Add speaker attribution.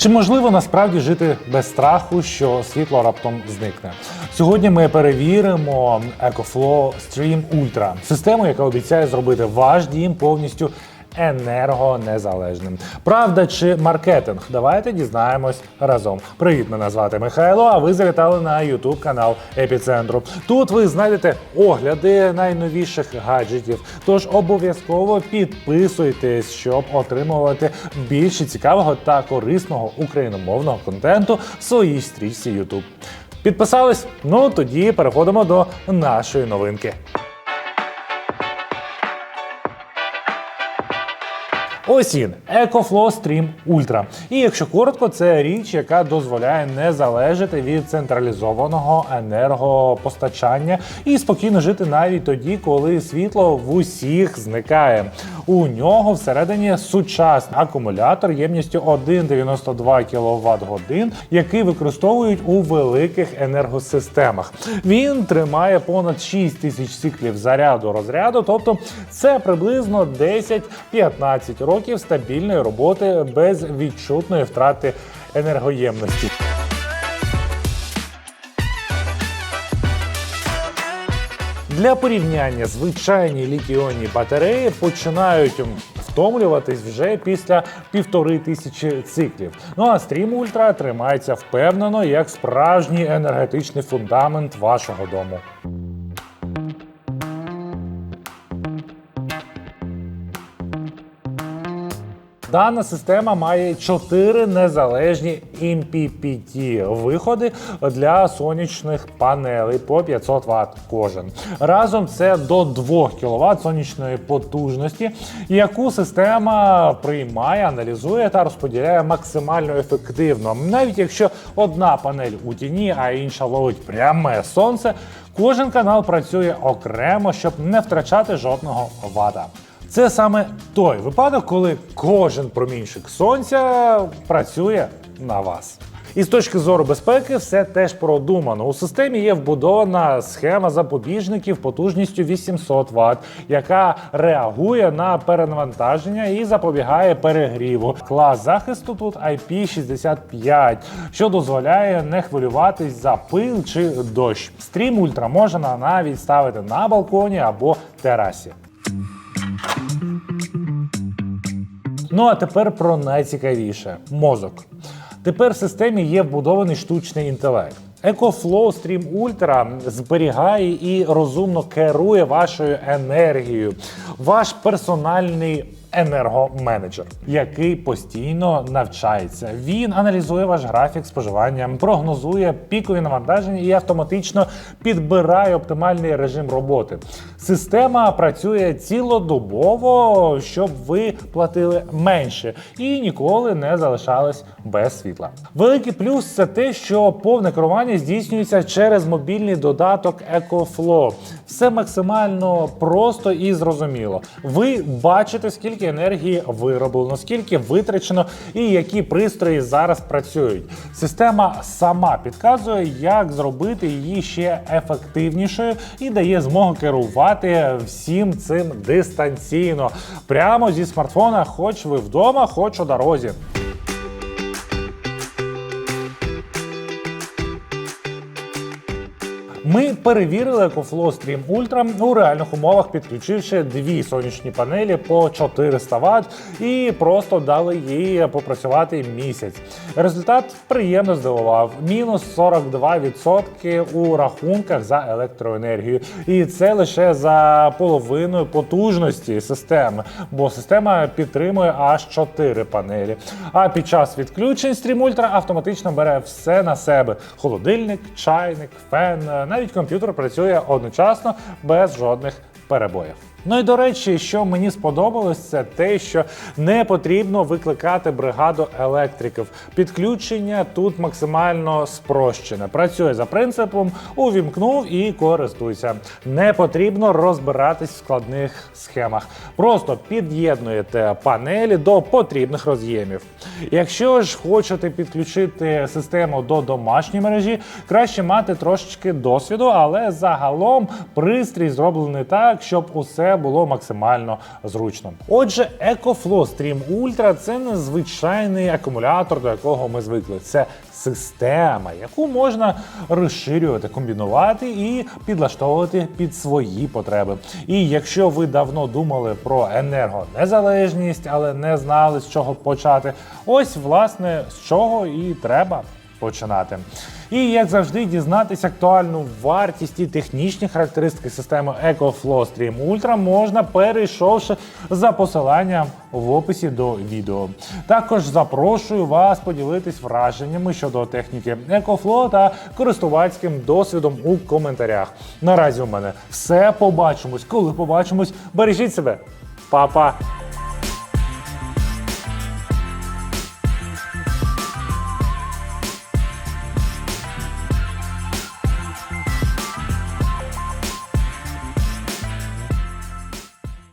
Speaker 1: Чи можливо насправді жити без страху, що світло раптом зникне? Сьогодні ми перевіримо EcoFlow Stream Ultra – систему, яка обіцяє зробити ваш дім повністю енергонезалежним. Правда чи маркетинг? Давайте дізнаємось разом. Привіт, мене звати Михайло. А ви завітали на YouTube канал Епіцентру. Тут ви знайдете огляди найновіших гаджетів. Тож обов'язково підписуйтесь, щоб отримувати більше цікавого та корисного україномовного контенту в своїй стрічці YouTube. Підписались? Ну тоді переходимо до нашої новинки. Ось він EcoFlow Stream Ultra. І якщо коротко, це річ, яка дозволяє не залежати від централізованого енергопостачання і спокійно жити навіть тоді, коли світло в усіх зникає. У нього всередині сучасний акумулятор ємністю 1,92 кВт годин, який використовують у великих енергосистемах. Він тримає понад 6 тисяч циклів заряду розряду, тобто це приблизно 10-15 років стабільної роботи без відчутної втрати енергоємності. Для порівняння звичайні літіонні батареї починають втомлюватись вже після півтори тисячі циклів. Ну а стрім ультра тримається впевнено як справжній енергетичний фундамент вашого дому. Дана система має чотири незалежні MPPT виходи для сонячних панелей по 500 Вт кожен. Разом це до 2 кВт сонячної потужності, яку система приймає, аналізує та розподіляє максимально ефективно. Навіть якщо одна панель у тіні, а інша ловить пряме сонце, кожен канал працює окремо, щоб не втрачати жодного вата. Це саме той випадок, коли кожен промінчик сонця працює на вас. І з точки зору безпеки, все теж продумано. У системі є вбудована схема запобіжників потужністю 800 Вт, яка реагує на перенавантаження і запобігає перегріву. Клас захисту тут IP65, що дозволяє не хвилюватись за пил чи дощ. Стрім ультра можна навіть ставити на балконі або терасі. Ну а тепер про найцікавіше мозок. Тепер в системі є вбудований штучний інтелект. EcoFlow Stream Ultra зберігає і розумно керує вашою енергією. Ваш персональний енергоменеджер, який постійно навчається. Він аналізує ваш графік споживання, прогнозує пікові навантаження і автоматично підбирає оптимальний режим роботи. Система працює цілодобово, щоб ви платили менше і ніколи не залишались без світла. Великий плюс це те, що повне керування здійснюється через мобільний додаток EcoFlow. Все максимально просто і зрозуміло. Ви бачите, скільки енергії вироблено, скільки витрачено і які пристрої зараз працюють. Система сама підказує, як зробити її ще ефективнішою і дає змогу керувати всім цим дистанційно, прямо зі смартфона, хоч ви вдома, хоч у дорозі. Ми перевірили EcoFlow Stream Ultra у реальних умовах, підключивши дві сонячні панелі по 400 Вт і просто дали їй попрацювати місяць. Результат приємно здивував: мінус 42% у рахунках за електроенергію. І це лише за половиною потужності системи, бо система підтримує аж 4 панелі. А під час відключень Stream Ultra автоматично бере все на себе: холодильник, чайник, фен, комп'ютер працює одночасно без жодних перебоїв. Ну і до речі, що мені сподобалось, це те, що не потрібно викликати бригаду електриків. Підключення тут максимально спрощене. Працює за принципом увімкнув і користуйся. Не потрібно розбиратись в складних схемах. Просто під'єднуєте панелі до потрібних роз'ємів. Якщо ж хочете підключити систему до домашньої мережі, краще мати трошечки досвіду, але загалом пристрій зроблений так, щоб усе було максимально зручно. Отже, EcoFlow Stream Ultra це не звичайний акумулятор, до якого ми звикли. Це система, яку можна розширювати, комбінувати і підлаштовувати під свої потреби. І якщо ви давно думали про енергонезалежність, але не знали з чого почати, ось власне з чого і треба починати. І як завжди, дізнатися актуальну вартість і технічні характеристики системи EcoFlow Stream Ultra можна перейшовши за посиланням в описі до відео. Також запрошую вас поділитись враженнями щодо техніки EcoFlow та користувацьким досвідом у коментарях. Наразі у мене все побачимось. Коли побачимось, бережіть себе, Па-па!